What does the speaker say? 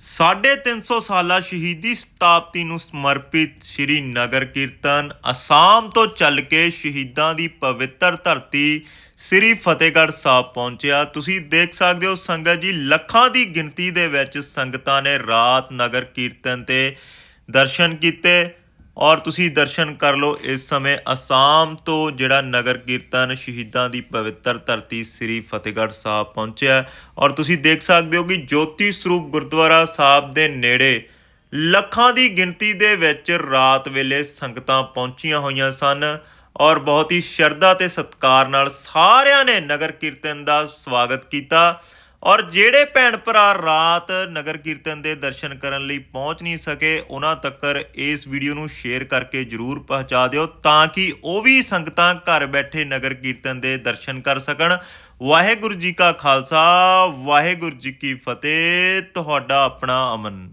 350 ਸਾਲਾ ਸ਼ਹੀਦੀ ਸਤਾਬਦੀ ਨੂੰ ਸਮਰਪਿਤ ਸ੍ਰੀ ਨਗਰ ਕੀਰਤਨ ਅਸਾਮ ਤੋਂ ਚੱਲ ਕੇ ਸ਼ਹੀਦਾਂ ਦੀ ਪਵਿੱਤਰ ਧਰਤੀ ਸ੍ਰੀ ਫਤਿਹਗੜ੍ਹ ਸਾਹਿਬ ਪਹੁੰਚਿਆ। ਤੁਸੀਂ ਦੇਖ ਸਕਦੇ ਹੋ ਸੰਗਤ ਜੀ, ਲੱਖਾਂ ਦੀ ਗਿਣਤੀ ਦੇ ਵਿੱਚ ਸੰਗਤਾਂ ਨੇ ਰਾਤ ਨਗਰ ਕੀਰਤਨ ਤੇ ਦਰਸ਼ਨ ਕੀਤੇ। ਔਰ ਤੁਸੀਂ ਦਰਸ਼ਨ ਕਰ ਲਓ ਇਸ ਸਮੇਂ ਅਸਾਮ ਤੋਂ ਜਿਹੜਾ ਨਗਰ ਕੀਰਤਨ ਸ਼ਹੀਦਾਂ ਦੀ ਪਵਿੱਤਰ ਧਰਤੀ ਸ੍ਰੀ ਫਤਿਹਗੜ੍ਹ ਸਾਹਿਬ ਪਹੁੰਚਿਆ ਔਰ ਤੁਸੀਂ ਦੇਖ ਸਕਦੇ ਹੋ ਕਿ ਜੋਤੀ ਸਰੂਪ ਗੁਰਦੁਆਰਾ ਸਾਹਿਬ ਦੇ ਨੇੜੇ ਲੱਖਾਂ ਦੀ ਗਿਣਤੀ ਦੇ ਵਿੱਚ ਰਾਤ ਵੇਲੇ ਸੰਗਤਾਂ ਪਹੁੰਚੀਆਂ ਹੋਈਆਂ ਸਨ। ਔਰ ਬਹੁਤ ਹੀ ਸ਼ਰਧਾ ਤੇ ਸਤਿਕਾਰ ਨਾਲ ਸਾਰਿਆਂ ਨੇ ਨਗਰ ਕੀਰਤਨ ਦਾ ਸਵਾਗਤ ਕੀਤਾ। ਔਰ ਜਿਹੜੇ ਭੈਣ ਭਰਾ ਰਾਤ ਨਗਰ ਕੀਰਤਨ ਦੇ ਦਰਸ਼ਨ ਕਰਨ ਲਈ ਪਹੁੰਚ ਨਹੀਂ ਸਕੇ, ਉਹਨਾਂ ਤੱਕਰ ਇਸ ਵੀਡੀਓ ਨੂੰ ਸ਼ੇਅਰ ਕਰਕੇ ਜਰੂਰ ਪਹੁੰਚਾ ਦਿਓ ਤਾਂ ਕਿ ਉਹ ਵੀ ਸੰਗਤਾਂ ਘਰ ਬੈਠੇ ਨਗਰ ਕੀਰਤਨ ਦੇ ਦਰਸ਼ਨ ਕਰ ਸਕਣ। ਵਾਹਿਗੁਰੂ ਜੀ ਕਾ ਖਾਲਸਾ, ਵਾਹਿਗੁਰੂ ਜੀ ਕੀ ਫਤਿਹ। ਤੁਹਾਡਾ ਆਪਣਾ ਅਮਨ।